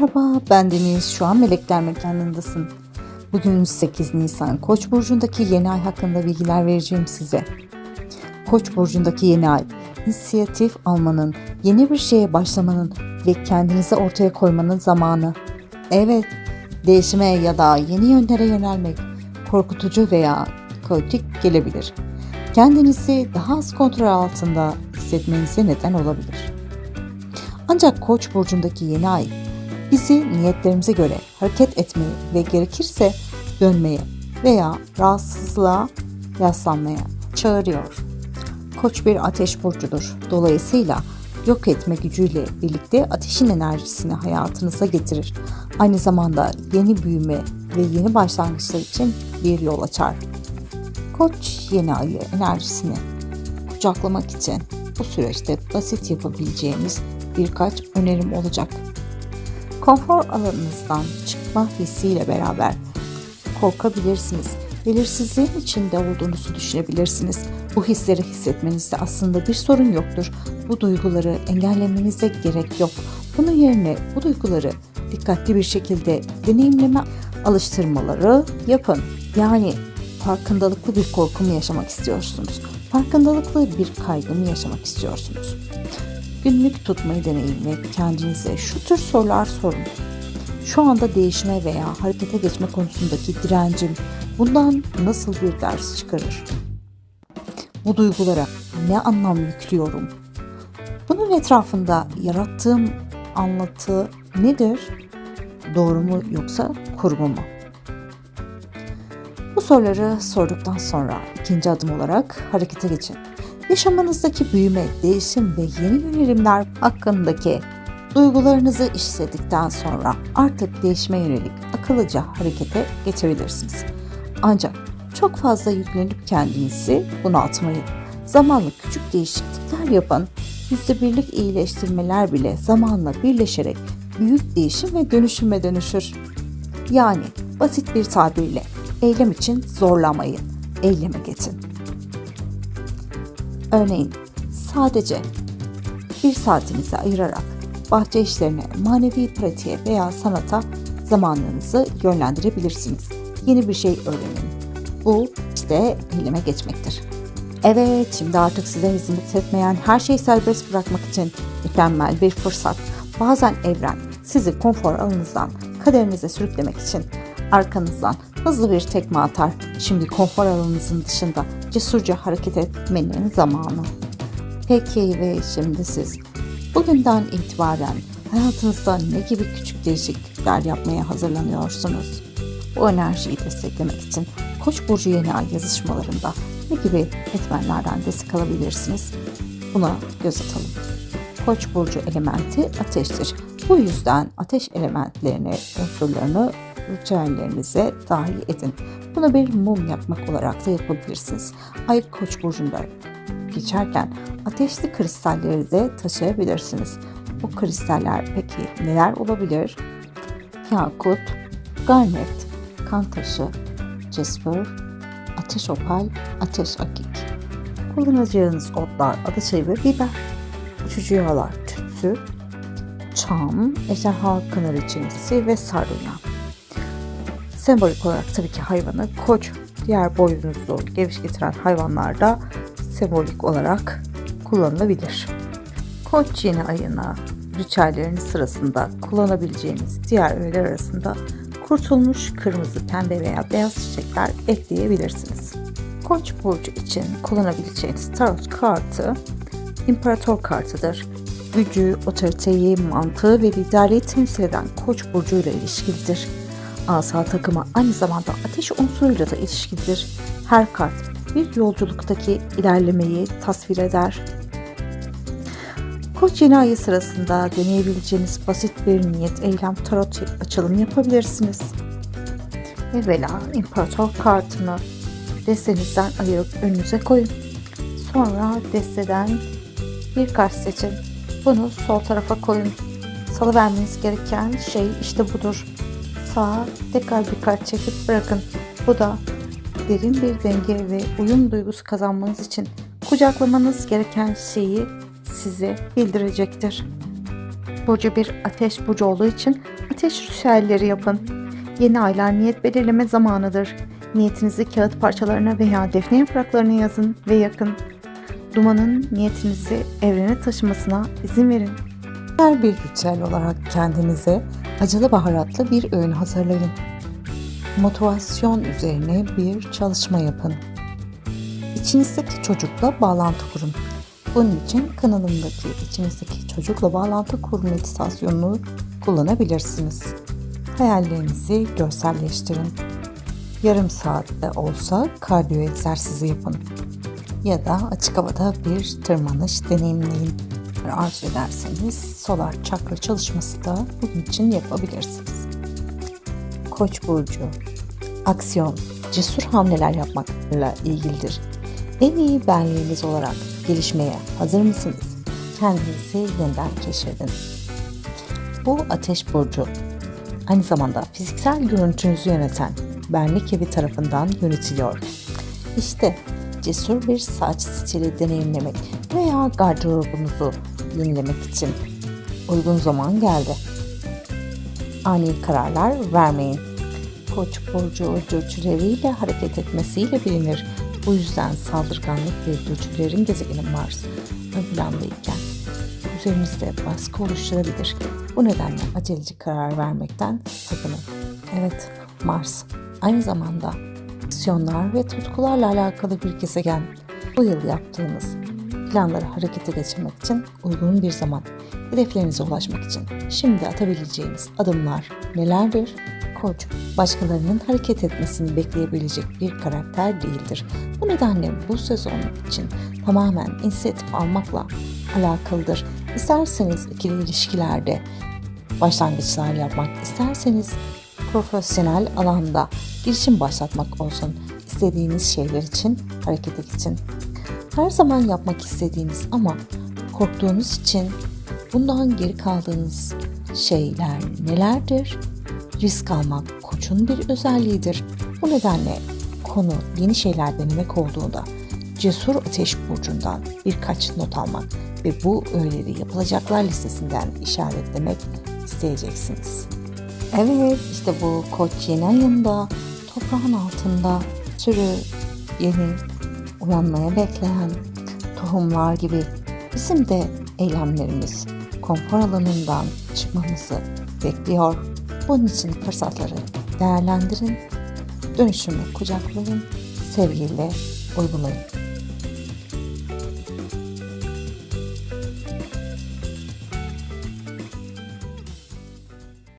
Merhaba, ben Deniz. Şu an Melekler Mekanı'ndasın. Bugün 8 Nisan Koç burcundaki yeni ay hakkında bilgiler vereceğim size. Koç burcundaki yeni ay, inisiyatif almanın, yeni bir şeye başlamanın ve kendinizi ortaya koymanın zamanı. Evet, değişime ya da yeni yönlere yönelmek korkutucu veya kaotik gelebilir. Kendinizi daha az kontrol altında hissetmenize neden olabilir. Ancak Koç burcundaki yeni ay bizi niyetlerimize göre hareket etmeye ve gerekirse dönmeye veya rahatsızlığa yaslanmaya çağırıyor. Koç bir ateş burcudur. Dolayısıyla yok etme gücüyle birlikte ateşin enerjisini hayatınıza getirir. Aynı zamanda yeni büyüme ve yeni başlangıçlar için bir yol açar. Koç yeni ayı enerjisini kucaklamak için bu süreçte basit yapabileceğimiz birkaç önerim olacak. Konfor alanınızdan çıkma hissiyle beraber korkabilirsiniz. Belirsizliğin içinde olduğunuzu düşünebilirsiniz. Bu hisleri hissetmenizde aslında bir sorun yoktur. Bu duyguları engellemenize gerek yok. Bunun yerine bu duyguları dikkatli bir şekilde deneyimleme alıştırmaları yapın. Yani farkındalıklı bir korku mu yaşamak istiyorsunuz? Farkındalıklı bir kaygı mı yaşamak istiyorsunuz? Günlük tutmayı deneyin ve kendinize şu tür sorular sorun. Şu anda değişime veya harekete geçme konusundaki direncim bundan nasıl bir ders çıkarır? Bu duygulara ne anlam yüklüyorum? Bunun etrafında yarattığım anlatı nedir? Doğru mu yoksa kurgu mu? Bu soruları sorduktan sonra ikinci adım olarak harekete geçin. Yaşamınızdaki büyüme, değişim ve yeni yönelimler hakkındaki duygularınızı işledikten sonra artık değişime yönelik akıllıca harekete geçebilirsiniz. Ancak çok fazla yüklenip kendinizi bunaltmayın. Zamanla küçük değişiklikler yapın. %1'lik iyileştirmeler bile zamanla birleşerek büyük değişim ve dönüşüme dönüşür. Yani basit bir tabirle eylem için zorlamayın, eyleme geçin. Örneğin sadece bir saatinizi ayırarak bahçe işlerine, manevi pratiğe veya sanata zamanınızı yönlendirebilirsiniz. Yeni bir şey öğrenin. Bu işte eyleme geçmektir. Evet, şimdi artık size hizmet etmeyen her şeyi serbest bırakmak için mükemmel bir fırsat. Bazen evren sizi konfor alanınızdan kaderinize sürüklemek için arkanızdan hızlı bir tekme atar. Şimdi konfor alanınızın dışında cesurca hareket etmenin zamanı. Peki ve şimdi siz bugünden itibaren hayatınızda ne gibi küçük değişiklikler yapmaya hazırlanıyorsunuz? Bu enerjiyi desteklemek için Koç burcu yeni ay yazışmalarında ne gibi etmenlerden destek alabilirsiniz? Buna göz atalım. Koç burcu elementi ateştir. Bu yüzden ateş elementlerini, unsurlarını ritüellerinize dahil edin. Bunu bir mum yakmak olarak da yapabilirsiniz. Ay Koç burcunda geçerken ateşli kristalleri de taşıyabilirsiniz. Bu kristaller peki neler olabilir? Yakut, garnet, kan taşı, jasper, ateş opal, ateş akik. Kullanacağınız otlar adaçayı ve biber. Uçucu yağlar tütsü, çam, ejderha kınar içerisi ve sardunya. Sembolik olarak tabii ki hayvanı koç, diğer boynuzlu geviş getiren hayvanlarda sembolik olarak kullanılabilir. Koç yeni ayına ritüelleriniz sırasında kullanabileceğiniz diğer öğeler arasında kurtulmuş kırmızı, pembe veya beyaz çiçekler ekleyebilirsiniz. Koç burcu için kullanabileceğiniz tarot kartı İmparator kartıdır. Gücü, otoriteyi, mantığı ve liderliği temsil eden Koç burcuyla ilişkilidir. Asa takımı aynı zamanda ateş unsuruyla da ilişkilidir. Her kart bir yolculuktaki ilerlemeyi tasvir eder. Koç yeni ayı sırasında deneyebileceğiniz basit bir niyet eylem tarot açılımı yapabilirsiniz. Evvela imparator kartını destenizden ayırıp önünüze koyun. Sonra desteden bir kart seçin. Bunu sol tarafa koyun. Salıvermeniz gereken şey işte budur. Sağa tekrar bir kart çekip bırakın. Bu da derin bir denge ve uyum duygusu kazanmanız için kucaklamanız gereken şeyi size bildirecektir. Burcu bir ateş burcu olduğu için Ateş ritüelleri yapın. Yeni aylar niyet belirleme zamanıdır. Niyetinizi kağıt parçalarına veya defne yapraklarına yazın ve yakın. Dumanın niyetinizi evrene taşımasına izin verin. Her bir ritüel olarak kendinize acılı baharatlı bir öğün hazırlayın. Motivasyon üzerine bir çalışma yapın. İçinizdeki çocukla bağlantı kurun. Bunun için kanalımdaki içinizdeki çocukla bağlantı kur meditasyonunu kullanabilirsiniz. Hayallerinizi görselleştirin. Yarım saatte olsa kardiyo egzersizi yapın. Ya da açık havada bir tırmanış deneyimleyin. Arzu ederseniz solar çakra çalışması da bunun için yapabilirsiniz. Koç burcu aksiyon, cesur hamleler yapmakla ilgilidir. En iyi benliğiniz olarak gelişmeye hazır mısınız? Kendinizi yeniden keşfedin. Bu ateş burcu. Aynı zamanda fiziksel görüntünüzü yöneten benlik evi tarafından yönetiliyor. İşte cesur bir saç stili deneyimlemek veya gardırobunuzu yenilemek için uygun zaman geldi. Ani kararlar vermeyin. Koç burcu dürtüleriyle hareket etmesiyle bilinir. Bu yüzden saldırganlık ve dürtülerin gezegeni Mars ön plandayken üzerinizde baskı oluşturabilir. Bu nedenle aceleci karar vermekten sakının. Evet, Mars aynı zamanda aksiyonlar ve tutkularla alakalı bir gezegen. Bu yıl yaptığınız planları harekete geçirmek için uygun bir zaman. Hedeflerinize ulaşmak için şimdi atabileceğiniz adımlar nelerdir? Koç, başkalarının hareket etmesini bekleyebilecek bir karakter değildir. Bu nedenle bu sezon için tamamen inisiyatif almakla alakalıdır. İsterseniz ikili ilişkilerde başlangıçlar yapmak, isterseniz profesyonel alanda girişim başlatmak olsun. İstediğiniz şeyler için harekete geçin. Her zaman yapmak istediğiniz ama korktuğunuz için bundan geri kaldığınız şeyler nelerdir? Risk almak koçun bir özelliğidir. Bu nedenle konu yeni şeyler denemek olduğunda cesur ateş burcundan birkaç not almak ve bu öğeleri yapılacaklar listesinden işaretlemek isteyeceksiniz. Evet işte bu koç yeni ayında toprağın altında sürü yeni uyanmaya bekleyen tohumlar gibi bizim de eylemlerimiz konfor alanından çıkmamızı bekliyor. Bunun için fırsatları değerlendirin, dönüşümü kucaklayın, sevgiyle uygulayın.